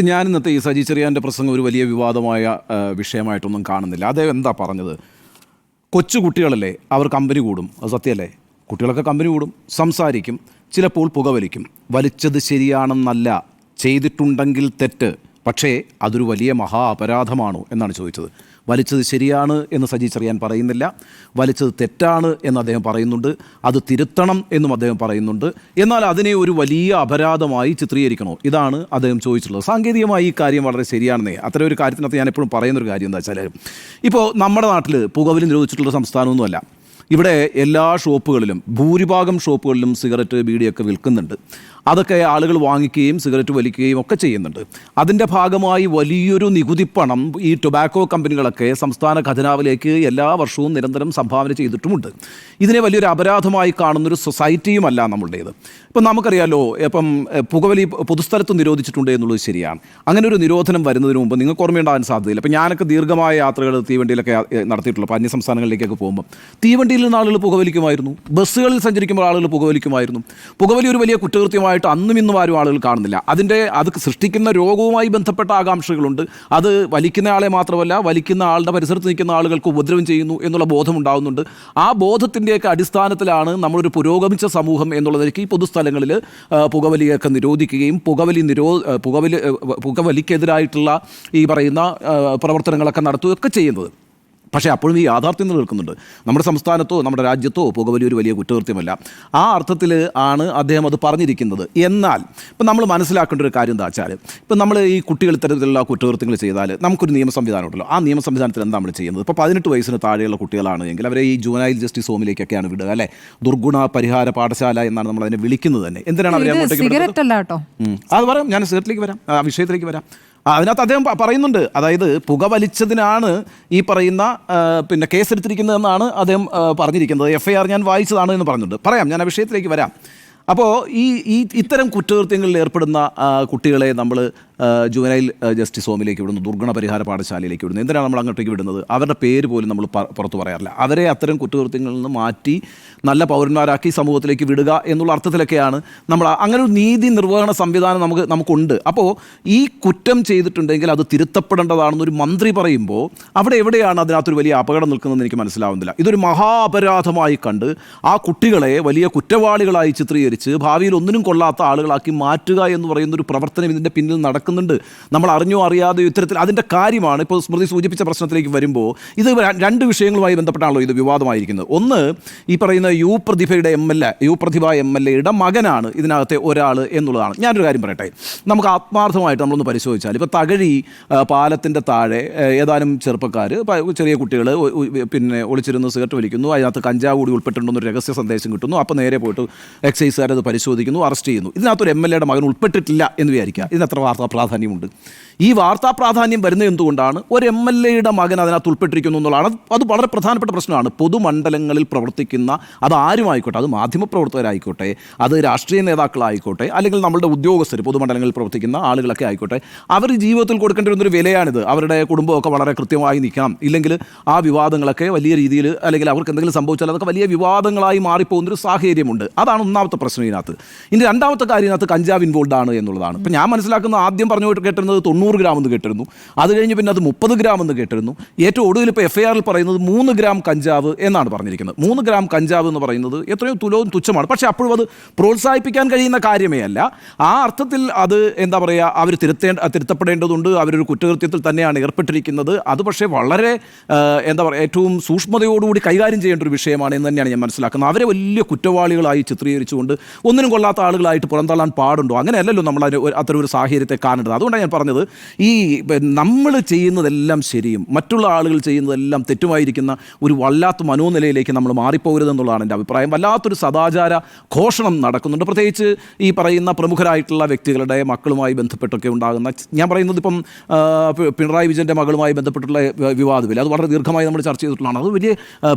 ഞാൻ ഇന്നത്തെ ഈ സജി ചെറിയാന്റെ പ്രസംഗം ഒരു വലിയ വിവാദമായ വിഷയമായിട്ടൊന്നും കാണുന്നില്ല. അദ്ദേഹം എന്താ പറഞ്ഞത്? കൊച്ചു കുട്ടികളല്ലേ അവർ കമ്പനി കൂടും. അത് സത്യമല്ലേ? കുട്ടികളൊക്കെ കമ്പനി കൂടും സംസാരിക്കും ചിലപ്പോൾ പുകവലിക്കും. വലിച്ചത് ശരിയാണെന്നല്ല ചെയ്തിട്ടുണ്ടെങ്കിൽ തെറ്റ്. പക്ഷേ അതൊരു വലിയ മഹാ അപരാധമാണോ എന്നാണ് ചോദിച്ചത്. വലിച്ചത് ശരിയാണ് എന്ന് സജി ചെറിയാൻ പറയുന്നില്ല. വലിച്ചത് തെറ്റാണ് എന്ന് അദ്ദേഹം പറയുന്നുണ്ട്. അത് തിരുത്തണം എന്നും അദ്ദേഹം പറയുന്നുണ്ട്. എന്നാൽ അതിനെ ഒരു വലിയ അപരാധമായി ചിത്രീകരിക്കണോ? ഇതാണ് അദ്ദേഹം ചോദിച്ചിട്ടുള്ളത്. സാങ്കേതികമായി ഈ കാര്യം വളരെ ശരിയാണെന്നേ. അത്ര ഒരു കാര്യത്തിനകത്ത് ഞാൻ എപ്പോഴും പറയുന്നൊരു കാര്യം എന്താ വെച്ചാൽ ഇപ്പോൾ നമ്മുടെ നാട്ടിൽ പുകവലി നിരോധിച്ചിട്ടുള്ള സംസ്ഥാനമൊന്നുമല്ല. ഇവിടെ എല്ലാ ഷോപ്പുകളിലും ഭൂരിഭാഗം ഷോപ്പുകളിലും സിഗരറ്റ് ബീഡിയൊക്കെ വിൽക്കുന്നുണ്ട്. അതൊക്കെ ആളുകൾ വാങ്ങിക്കുകയും സിഗരറ്റ് വലിക്കുകയും ഒക്കെ ചെയ്യുന്നുണ്ട്. അതിന്റെ ഭാഗമായി വലിയൊരു നികുതിപ്പണം ഈ ടൊബാക്കോ കമ്പനികളൊക്കെ സംസ്ഥാന ഖജനാവിലേക്ക് എല്ലാ വർഷവും നിരന്തരം സംഭാവന ചെയ്തിട്ടുമുണ്ട്. ഇതിനെ വലിയൊരു അപരാധമായി കാണുന്നൊരു സൊസൈറ്റിയുമല്ല നമ്മളുടേത്. ഇപ്പം നമുക്കറിയാലോ ഇപ്പം പുകവലി പൊതുസ്ഥലത്ത് നിരോധിച്ചിട്ടുണ്ട് എന്നുള്ളത് ശരിയാണ്. അങ്ങനെ ഒരു നിരോധനം വരുന്നതിന് മുമ്പ് നിങ്ങൾക്ക് ഓർമ്മയുണ്ടാകാൻ സാധ്യതയില്ല. അപ്പം ഞാനൊക്കെ ദീർഘമായ യാത്രകൾ തീവണ്ടിയിലൊക്കെ നടത്തിയിട്ടുള്ളൂ. അപ്പോൾ അന്യസംസ്ഥാനങ്ങളിലേക്കൊക്കെ പോകുമ്പോൾ തീവണ്ടിയിൽ നിന്ന് ആളുകൾ പുകവലിക്കുമായിരുന്നു. ബസ്സുകളിൽ സഞ്ചരിക്കുമ്പോൾ ആളുകൾ പുകവലിക്കുമായിരുന്നു. പുകവലി ഒരു വലിയ കുറ്റകൃത്യമായിട്ട് അന്നും ഇന്നും ആരും ആളുകൾ കാണുന്നില്ല. അതിന്റെ അത് സൃഷ്ടിക്കുന്ന രോഗവുമായി ബന്ധപ്പെട്ട ആകാംക്ഷകളുണ്ട്. അത് വലിക്കുന്ന ആളെ മാത്രമല്ല വലിക്കുന്ന ആളുടെ പരിസരത്ത് നിൽക്കുന്ന ആളുകൾക്ക് ഉപദ്രവം ചെയ്യുന്നു എന്നുള്ള ബോധം ഉണ്ടാകുന്നുണ്ട് ആ ബോധത്തിന്റെയൊക്കെ അടിസ്ഥാനത്തിലാണ് നമ്മളൊരു പുരോഗമിച്ച സമൂഹം എന്നുള്ളതിലേക്ക് ഈ പൊതുസ്ഥലങ്ങളിൽ പുകവലിയൊക്കെ നിരോധിക്കുകയും പുകവലി നിരോ പുകവലി പുകവലിക്കെതിരായിട്ടുള്ള ഈ പറയുന്ന പ്രവർത്തനങ്ങളൊക്കെ നടത്തുകയൊക്കെ ചെയ്യുന്നത്. പക്ഷേ അപ്പോഴും ഈ യാഥാർത്ഥ്യം നിലനിൽക്കുന്നുണ്ട് നമ്മുടെ സംസ്ഥാനത്തോ നമ്മുടെ രാജ്യത്തോ പുകവലി ഒരു വലിയ കുറ്റകൃത്യമല്ല. ആ അർത്ഥത്തിൽ ആണ് അദ്ദേഹം അത് പറഞ്ഞിരിക്കുന്നത്. എന്നാൽ ഇപ്പം നമ്മൾ മനസ്സിലാക്കേണ്ട ഒരു കാര്യം എന്താ വെച്ചാൽ ഇപ്പം നമ്മൾ ഈ കുട്ടികൾ ഇത്തരത്തിലുള്ള കുറ്റകൃത്യങ്ങൾ ചെയ്താൽ നമുക്കൊരു നിയമ സംവിധാനം ഉണ്ടല്ലോ. ആ നിയമ സംവിധാനത്തിൽ എന്താ നമ്മൾ ചെയ്യുന്നത്? ഇപ്പോൾ പതിനെട്ട് വയസ്സിന് താഴെയുള്ള കുട്ടികളാണ് എങ്കിൽ അവരെ ഈ ജുവനൈൽ ജസ്റ്റിസ് ഹോമിലേക്കൊക്കെയാണ് വിടുക അല്ലേ? ദുർഗുണ പരിഹാര പാഠശാല എന്നാണ് നമ്മൾ അതിനെ വിളിക്കുന്നത് തന്നെ. എന്തിനാണ് അവരെ അങ്ങോട്ടേക്ക്. അത് പറയാം. ഞാൻ സിഗരറ്റിലേക്ക് വരാം. ആ വിഷയത്തിലേക്ക് വരാം. അതിനകത്ത് അദ്ദേഹം പറയുന്നുണ്ട്. അതായത് പുക വലിച്ചതിനാണ് ഈ പറയുന്ന പിന്നെ കേസെടുത്തിരിക്കുന്നതെന്നാണ് അദ്ദേഹം പറഞ്ഞിരിക്കുന്നത്. എഫ് ഐ ആർ ഞാൻ വായിച്ചതാണ് എന്ന് പറഞ്ഞിട്ടുണ്ട്. പറയാം ഞാൻ ആ വിഷയത്തിലേക്ക് വരാം. അപ്പോൾ ഈ ഈ ഇത്തരം കുറ്റകൃത്യങ്ങളിൽ ഏർപ്പെടുന്ന കുട്ടികളെ നമ്മൾ ജുവനൈൽ ജസ്റ്റിസ് ഹോമിലേക്ക് വിടുന്നു ദുർഗണ പരിഹാര പാഠശാലയിലേക്ക് വിടുന്നു. എന്തിനാണ് നമ്മൾ അങ്ങോട്ടേക്ക് വിടുന്നത്? അവരുടെ പേര് പോലും നമ്മൾ പുറത്തു പറയാറില്ല. അവരെ അത്തരം കുറ്റകൃത്യങ്ങളിൽ നിന്ന് മാറ്റി നല്ല പൗരന്മാരാക്കി സമൂഹത്തിലേക്ക് വിടുക എന്നുള്ള അർത്ഥത്തിലൊക്കെയാണ് നമ്മൾ അങ്ങനെ ഒരു നീതി നിർവഹണ സംവിധാനം നമുക്ക് നമുക്കുണ്ട്. അപ്പോൾ ഈ കുറ്റം ചെയ്തിട്ടുണ്ടെങ്കിൽ അത് തിരുത്തപ്പെടേണ്ടതാണെന്നൊരു മന്ത്രി പറയുമ്പോൾ അവിടെ എവിടെയാണ് അതിനകത്തൊരു വലിയ അപകടം നിൽക്കുന്നതെന്ന് എനിക്ക് മനസ്സിലാവുന്നില്ല. ഇതൊരു മഹാ അപരാധമായി കണ്ട് ആ കുട്ടികളെ വലിയ കുറ്റവാളികളായി ചിത്രീകരിച്ച് ഭാവിയിൽ ഒന്നിനും കൊള്ളാത്ത ആളുകളാക്കി മാറ്റുക എന്ന് പറയുന്ന ഒരു പ്രവർത്തനം ഇതിന്റെ പിന്നിൽ നടക്കുന്നുണ്ട്. നമ്മൾ അറിഞ്ഞോ അറിയാതെയോ ഇത്തരത്തിൽ അതിന്റെ കാര്യമാണ് ഇപ്പോൾ സ്മൃതി സൂചിപ്പിച്ച പ്രശ്നത്തിലേക്ക് വരുമ്പോൾ ഇത് രണ്ട് വിഷയങ്ങളുമായി ബന്ധപ്പെട്ടാണല്ലോ ഇത് വിവാദമായിരിക്കുന്നത്. ഒന്ന് ഈ പറയുന്ന U പ്രതിഭയുടെ M L A U Prathibha M L എയുടെ മകനാണ് ഇതിനകത്തെ ഒരാൾ എന്നുള്ളതാണ്. ഞാനൊരു കാര്യം പറയട്ടെ. നമുക്ക് ആത്മാർത്ഥമായിട്ട് നമ്മളൊന്ന് പരിശോധിച്ചാൽ ഇപ്പോൾ തകഴി പാലത്തിന്റെ താഴെ ഏതാനും ചെറുപ്പക്കാർ ചെറിയ കുട്ടികൾ പിന്നെ ഒളിച്ചിരുന്ന് സിഗരറ്റ് വലിക്കുന്നു അതിനകത്ത് കഞ്ചാവ് കൂടി ഉൾപ്പെട്ടിട്ടുണ്ടെന്നൊരു രഹസ്യ സന്ദേശം കിട്ടുന്നു അപ്പോൾ നേരെ പോയിട്ട് എക്സൈസുകാരത് പരിശോധിക്കുന്നു അറസ്റ്റ് ചെയ്യുന്നു. ഇതിനകത്തൊരു എം എൽ എയുടെ മകൻ ഉൾപ്പെട്ടിട്ടില്ല എന്ന് വിചാരിക്കുക. ഇതിനത്ര വാർത്താ പ്രാധാന്യമുണ്ട്. ഈ വാർത്താ പ്രാധാന്യം വരുന്നത് എന്തുകൊണ്ടാണ്? ഒരു എം എൽ എയുടെ മകൻ അതിനകത്ത് ഉൾപ്പെട്ടിരിക്കുന്നു എന്നുള്ളതാണ്. അത് വളരെ പ്രധാനപ്പെട്ട പ്രശ്നമാണ്. പൊതുമണ്ഡലങ്ങളിൽ പ്രവർത്തിക്കുന്ന അത് ആരുമായിക്കോട്ടെ? അത് മാധ്യമപ്രവർത്തകരായിക്കോട്ടെ? അത് രാഷ്ട്രീയ നേതാക്കളായിക്കോട്ടെ? അല്ലെങ്കിൽ നമ്മുടെ ഉദ്യോഗസ്ഥർ പൊതുമണ്ഡലങ്ങളിൽ പ്രവർത്തിക്കുന്ന ആളുകളൊക്കെ ആയിക്കോട്ടെ? അവർ ജീവിതത്തിൽ കൊടുക്കേണ്ട ഒരു വിലയാണിത്. അവരുടെ കുടുംബമൊക്കെ വളരെ കൃത്യമായി നിൽക്കണം. ഇല്ലെങ്കിൽ ആ വിവാദങ്ങളൊക്കെ വലിയ രീതിയിൽ അല്ലെങ്കിൽ അവർക്ക് എന്തെങ്കിലും സംഭവിച്ചാൽ അതൊക്കെ വലിയ വിവാദങ്ങളായി മാറിപ്പോകുന്നൊരു സാഹചര്യമുണ്ട്. അതാണ് ഒന്നാമത്തെ പ്രശ്നം ഇതിനകത്ത്. ഇനി രണ്ടാമത്തെ കാര്യം ഇതിനകത്ത് കഞ്ചാവ് ഇൻവോൾഡ് ആണ് എന്നുള്ളതാണ്. ഇപ്പം ഞാൻ മനസ്സിലാക്കുന്ന ആദ്യം പറഞ്ഞു പോയിട്ട് കേട്ടിരുന്നത് തൊണ്ണൂറ് ഗ്രാം എന്ന് കേട്ടിരുന്നു. അത് കഴിഞ്ഞ് പിന്നെ അത് മുപ്പത് ഗ്രാം എന്ന് കേട്ടിരുന്നു. ഏറ്റവും ഒടുവിൽ ഇപ്പോൾ എഫ് ഐ ആറിൽ പറയുന്നത് മൂന്ന് ഗ്രാം കഞ്ചാവ് എന്നാണ് പറഞ്ഞിരിക്കുന്നത്. മൂന്ന് ഗ്രാം കഞ്ചാവ് എന്ന് പറയുന്നത് എത്രയോ തുലവും തുച്ഛമാണ്. പക്ഷേ അപ്പോഴും അത് പ്രോത്സാഹിപ്പിക്കാൻ കഴിയുന്ന കാര്യമേ അല്ല. ആ അർത്ഥത്തിൽ അത് എന്താ പറയുക അവർ തിരുത്തേണ്ട തിരുത്തപ്പെടേണ്ടതുണ്ട്. അവരൊരു കുറ്റകൃത്യത്തിൽ തന്നെയാണ് ഏർപ്പെട്ടിരിക്കുന്നത്. അത് പക്ഷേ വളരെ എന്താ പറയുക ഏറ്റവും സൂക്ഷ്മതയോടുകൂടി കൈകാര്യം ചെയ്യേണ്ട ഒരു വിഷയമാണ് എന്ന് തന്നെയാണ് ഞാൻ മനസ്സിലാക്കുന്നത്. അവരെ വലിയ കുറ്റവാളികളായി ചിത്രീകരിച്ചുകൊണ്ട് ഒന്നിനും കൊള്ളാത്ത ആളുകളായിട്ട് പുറന്തള്ളാൻ പാടുണ്ടോ? അങ്ങനെയല്ലല്ലോ നമ്മൾ അത്തരം ഒരു സാഹചര്യത്തെ കാണേണ്ടത്. അതുകൊണ്ടാണ് ഞാൻ പറഞ്ഞത് ഈ നമ്മൾ ചെയ്യുന്നതെല്ലാം ശരിയും മറ്റുള്ള ആളുകൾ ചെയ്യുന്നതെല്ലാം തെറ്റുമായിരിക്കുന്ന ഒരു വല്ലാത്ത മനോനിലയിലേക്ക് നമ്മൾ മാറിപ്പോകരുതെന്നുള്ളതാണ് എന്റെ അഭിപ്രായം. വല്ലാത്തൊരു സദാചാര ഘോഷണം നടക്കുന്നുണ്ട്. പ്രത്യേകിച്ച് ഈ പറയുന്ന പ്രമുഖരായിട്ടുള്ള വ്യക്തികളുടെ മക്കളുമായി ബന്ധപ്പെട്ടൊക്കെ ഉണ്ടാകുന്ന ഞാൻ പറയുന്നത് ഇപ്പം പിണറായി വിജയന്റെ മകളുമായി ബന്ധപ്പെട്ടുള്ള വിവാദമില്ല. അത് വളരെ ദീർഘമായി നമ്മൾ ചർച്ച ചെയ്തിട്ടുള്ളതാണ്. അത് വലിയ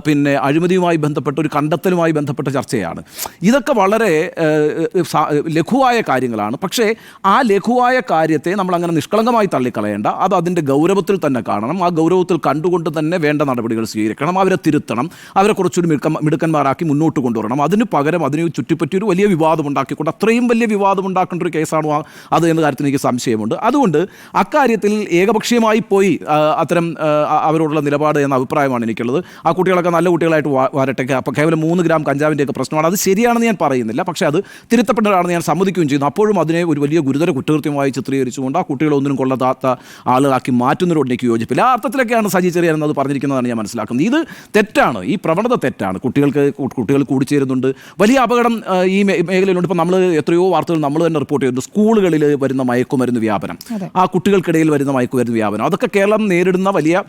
പിന്നെ അഴിമതിയുമായി ബന്ധപ്പെട്ട ഒരു കണ്ടെത്തലുമായി ബന്ധപ്പെട്ട ചർച്ചയാണ്. ഇതൊക്കെ വളരെ ലഘുവായ കാര്യങ്ങളാണ്. പക്ഷേ ആ ലഘുവായ കാര്യങ്ങൾ കാര്യത്തെ നമ്മൾ അങ്ങനെ നിഷ്കളങ്കമായി തള്ളിക്കളയേണ്ട. അത് അതിന്റെ ഗൗരവത്തിൽ തന്നെ കാണണം. ആ ഗൗരവത്തിൽ കണ്ടുകൊണ്ട് തന്നെ വേണ്ട നടപടികൾ സ്വീകരിക്കണം. അവരെ തിരുത്തണം. അവരെ കുറച്ചൊരു മിടുക്ക മിടുക്കന്മാരാക്കി മുന്നോട്ട് കൊണ്ടുവരണം. അതിന് പകരം അതിന് ചുറ്റിപ്പറ്റി ഒരു വലിയ വിവാദം ഉണ്ടാക്കിക്കൊണ്ട് അത്രയും വലിയ വിവാദം ഉണ്ടാക്കേണ്ട ഒരു കേസാണോ അത് എന്ന കാര്യത്തിൽ എനിക്ക് സംശയമുണ്ട്. അതുകൊണ്ട് അക്കാര്യത്തിൽ ഏകപക്ഷീയമായി പോയി അത്തരം അവരോടുള്ള നിലപാട് എന്ന അഭിപ്രായമാണ് എനിക്കുള്ളത്. ആ കുട്ടികളൊക്കെ നല്ല കുട്ടികളായിട്ട് വരട്ടെ അപ്പോൾ കേവലം മൂന്ന് ഗ്രാം കഞ്ചാവിന്റെയൊക്കെ പ്രശ്നമാണ്. അത് ശരിയാണെന്ന് ഞാൻ പറയുന്നില്ല. പക്ഷേ അത് തിരുത്തപ്പെട്ടതാണെന്ന് ഞാൻ സമ്മതിക്കുകയും ചെയ്യുന്നു. അപ്പോഴും അതിനെ ഒരു വലിയ ഗുരുതര കുറ്റകൃത്യമായി ചിത്രീകരിച്ചുകൊണ്ട് ആ കുട്ടികളെ ഒന്നിനും കൊള്ളതാത്ത ആളുകളാക്കി മാറ്റുന്നതിനോട് എനിക്ക് യോജിപ്പില്ല. ആ അർത്ഥത്തിലൊക്കെയാണ് സജി ചെറിയാൻ എന്നത് പറഞ്ഞിരിക്കുന്നതാണ് ഞാൻ മനസ്സിലാക്കുന്നത്. ഇത് തെറ്റാണ്. ഈ പ്രവണത തെറ്റാണ്. കുട്ടികൾക്ക് കുട്ടികൾ കൂടിച്ചേരുന്നുണ്ട് വലിയ അപകടം ഈ മേഖലയിലുണ്ട്. ഇപ്പോൾ നമ്മൾ എത്രയോ വാർത്തകൾ നമ്മൾ തന്നെ റിപ്പോർട്ട് ചെയ്യുന്നുണ്ട്. സ്കൂളുകളിൽ വരുന്ന മയക്കുമരുന്ന് വ്യാപനം. ആ കുട്ടികൾക്കിടയിൽ വരുന്ന മയക്കുമരുന്ന് വ്യാപനം. അതൊക്കെ കേരളം നേരിടുന്ന വലിയ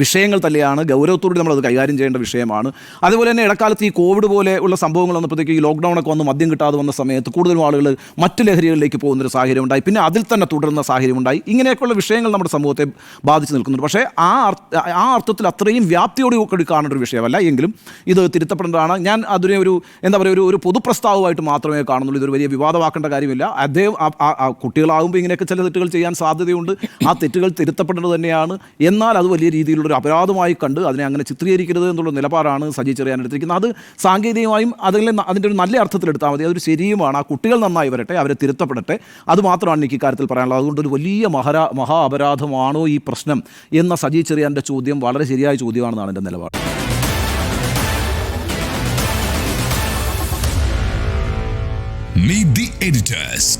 വിഷയങ്ങൾ തന്നെയാണ്. ഗൗരവത്തോടെ നമ്മളത് കൈകാര്യം ചെയ്യേണ്ട വിഷയമാണ്. അതുപോലെ തന്നെ ഇടക്കാലത്ത് ഈ കോവിഡ് പോലെ ഉള്ള സംഭവങ്ങൾ വന്നപ്പോഴത്തേക്ക് ഈ ലോക്ക്ഡൗൺ ഒക്കെ വന്ന് മദ്യം കിട്ടാതെ വന്ന സമയത്ത് കൂടുതലും ആളുകൾ മറ്റു ലഹരികളിലേക്ക് പോകുന്നൊരു സാഹചര്യം ഉണ്ടായി. പിന്നെ അതിൽ തന്നെ തുടരുന്ന സാഹചര്യം ഉണ്ടായി. ഇങ്ങനെയൊക്കെയുള്ള വിഷയങ്ങൾ നമ്മുടെ സമൂഹത്തെ ബാധിച്ച് നിൽക്കുന്നുണ്ട്. പക്ഷേ ആ ആ അർത്ഥത്തിൽ അത്രയും വ്യാപ്തിയോട് കൂടി കാണേണ്ട ഒരു വിഷയമല്ല. എങ്കിലും ഇത് തിരുത്തപ്പെടേണ്ടതാണ്. ഞാൻ അതിനെ ഒരു എന്താ പറയുക ഒരു ഒരു പൊതുപ്രസ്താവമായിട്ട് മാത്രമേ കാണുന്നുള്ളൂ. ഇതൊരു വലിയ വിവാദമാക്കേണ്ട കാര്യമില്ല. അദ്ദേഹം കുട്ടികളാകുമ്പോൾ ഇങ്ങനെയൊക്കെ ചില തെറ്റുകൾ ചെയ്യാൻ സാധ്യതയുണ്ട്. ആ തെറ്റുകൾ തിരുത്തപ്പെടേണ്ടത് തന്നെയാണ്. എന്നാൽ അത് വലിയ രീതിയിലുള്ള ഒരു അപരാധമായി കണ്ട് അതിനെ അങ്ങനെ ചിത്രീകരിക്കരുത് എന്നുള്ള നിലപാടാണ് സജി ചെറിയാൻ എടുത്തിരിക്കുന്നത് അത് സാങ്കേതികമായും അതിൽ അതിന്റെ ഒരു നല്ല അർത്ഥത്തിലെടുത്താൽ മതി. അതൊരു ശരിയുമാണ്. ആ കുട്ടികൾ നന്നായി വരട്ടെ അവരെ തിരുത്തപ്പെടട്ടെ. അത് മാത്രമാണ് എനിക്ക് ഇക്കാര്യത്തിൽ പറയാനുള്ളത്. അതുകൊണ്ട് ഒരു വലിയ മഹാ മഹാ അപരാധമാണോ ഈ പ്രശ്നം എന്ന സജി ചെറിയാന്റെ ചോദ്യം വളരെ ശരിയായ ചോദ്യമാണെന്നാണ് എന്റെ നിലപാട്. Meet the editors.